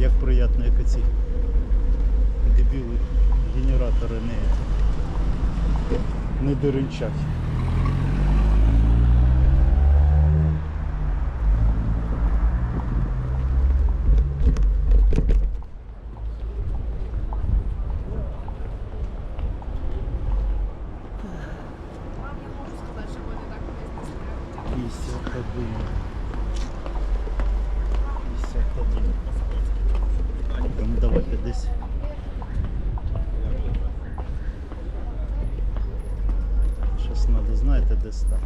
Як приємно, як оці дебіли генератори не, не деренчать. Вам я можу сказати, що вони так не 51. 51. Там давайте десь. Зараз треба, стати.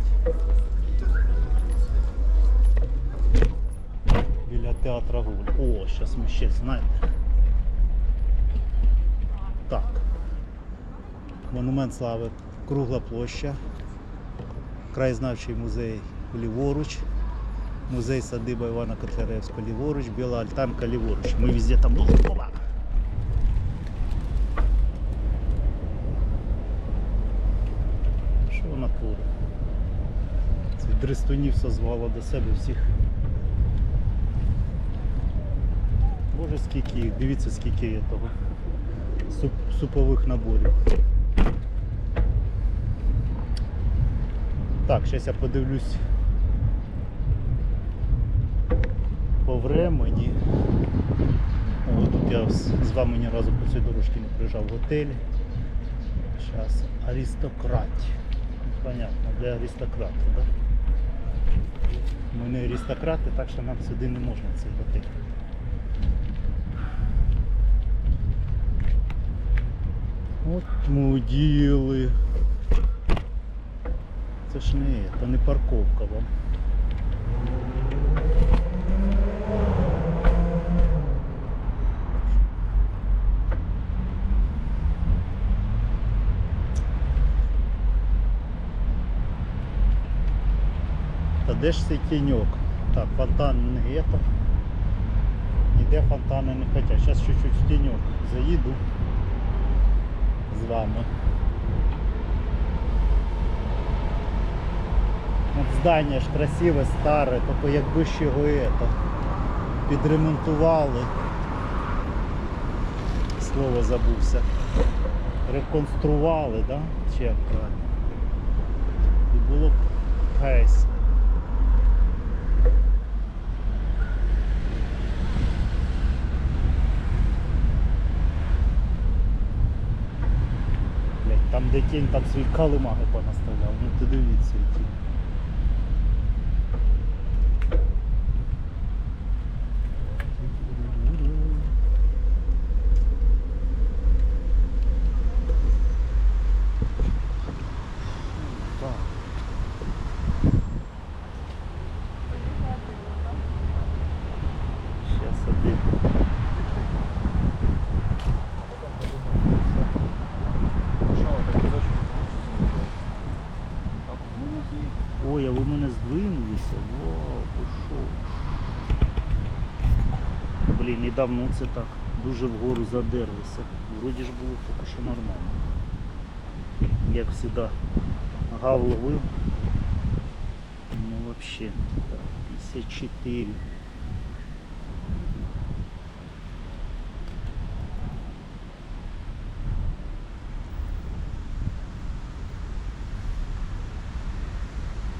Біля театра Гуль. О, зараз ми ще знаєте. Так. Монумент слави. Кругла площа. Краєзнавчий музей ліворуч, музей садиба Івана Котляревського ліворуч, Біла Альтанка ліворуч. Ми везде там були. Що вона? Дрестунів созвало до себе всіх. Боже, скільки їх, дивіться, скільки є того. Суп, супових наборів. Так, зараз я подивлюсь по времені. О, тут я з вами ні разу по цій дорожці не приїжджав в готель. Зараз аристократ. Понятно, для аристократа, да? Ми не аристократи, так що нам сюди не можна це готель. От моділи. Це ж не, це не парковка вам. Та де ж цей тіньок? Так, фонтан не є. Ніде фонтани не хотять. Зараз чуть-чуть в тіньок заїду з вами. От здання ж красиве, старе, тільки якби ж його это, підремонтували. Слово забувся. Реконстрували, да? Чи як правильно? І було б гейс. Там де тінь, там свій калимаги понаставляв. Ну ти дивіться які. Недавно це так дуже вгору задерлися. Вроді ж було поки що нормально. Як завжди, гав ловив. Ну вообще, так, 54.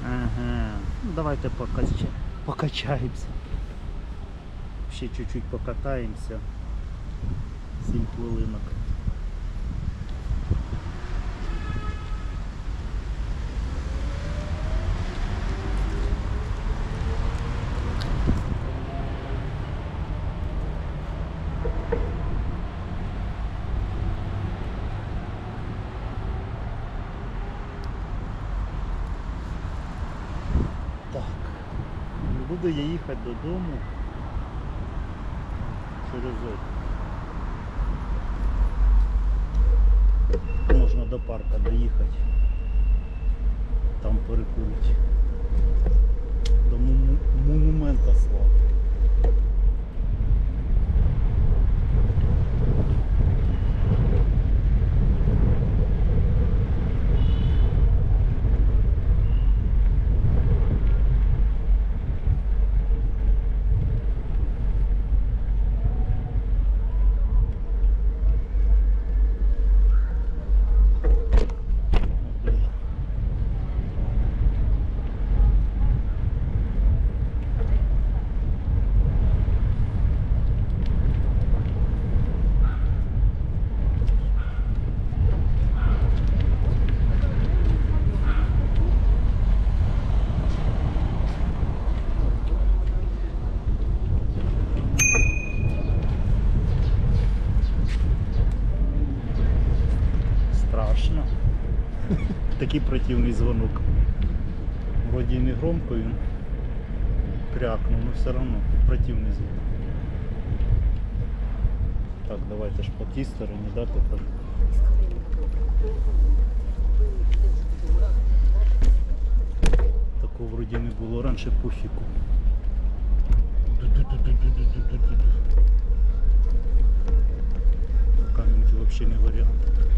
Ага. Ну давайте покача... Ще чуть-чуть покатаємося. 7 хвилинок. Так. Буду я їхати додому через это. Можна до парка доїхати. Там перекурити. До монумента слави. Такий противний дзвонок. Вроді не громко він крякнув, але все одно противний звук. Так, давайте ж по тій стороні, да, тепер. Такого вроді не було раніше пуфіку. Ду-ду-ду-ду-ду-ду-ду-ду. Взагалі не варіант.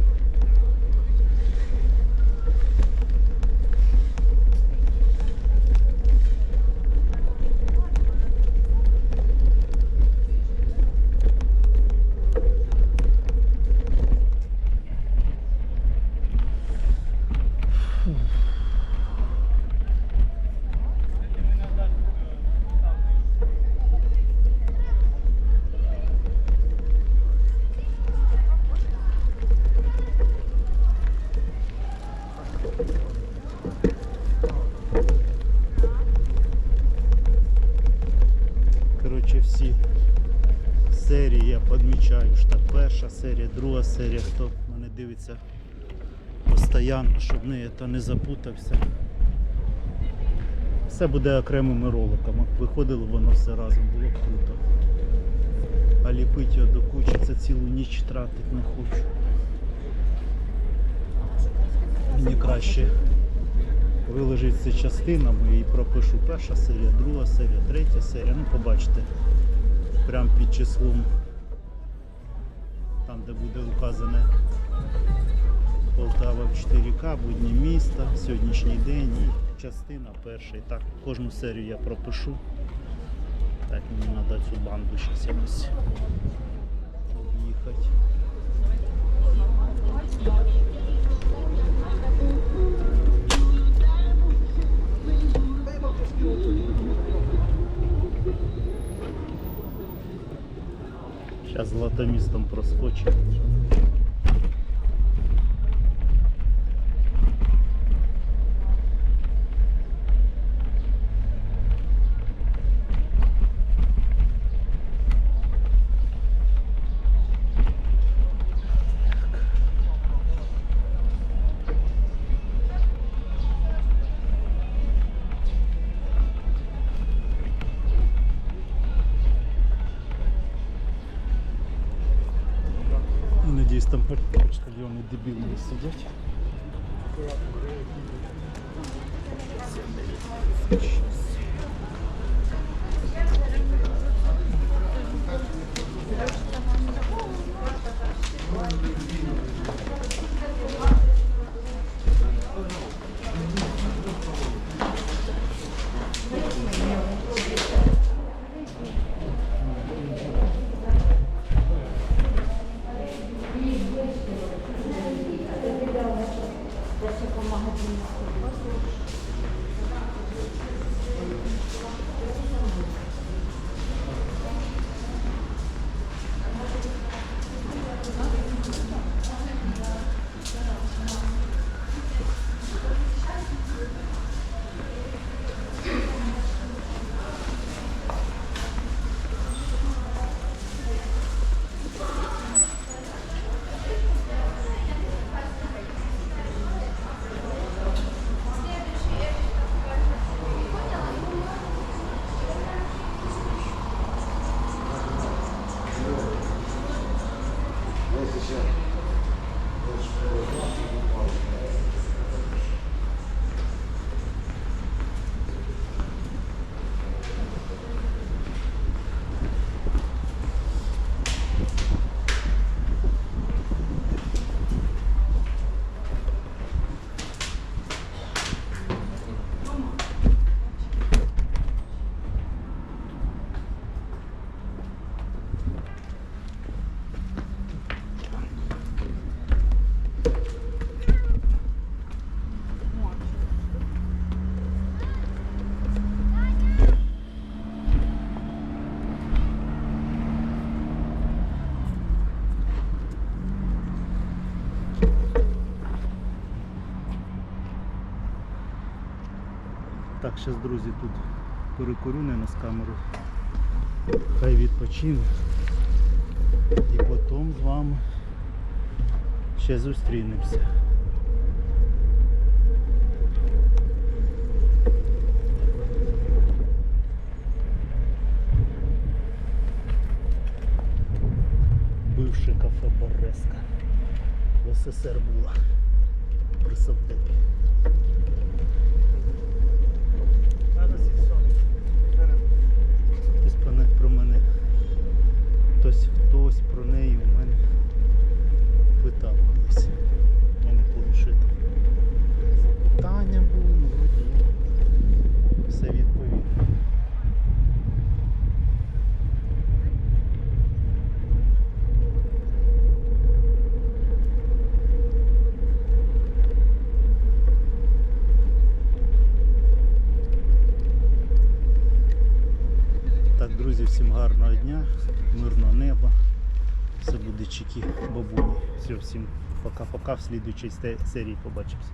Що так перша серія, друга серія, хто мене дивиться постійно, щоб не, та не запутався. Все буде окремими роликами. Виходило воно все разом, було круто. А ліпити його до кучі, це цілу ніч тратить не хочу. Мені краще виложить це частинами і пропишу перша серія, друга серія, третя серія. Ну, побачите, прямо під числом, там де буде указане Полтава в 4К, будні міста, сьогоднішній день і частина перша. І так, кожну серію я пропишу. Так, мені треба цю банду зараз якось об'їхати. Златомістом проскочимо. Почтальони дебілні сидять. 希望。Так, зараз, друзі, тут перекурю не на камеру. Хай відпочине І потім з вами ще зустрінемося. Бивше кафе Бореска. В СССР була при Савдепі. дня, мирного неба. Все буде чеки, бабуні. Все, всім пока-пока. В слідуючій серії побачимось.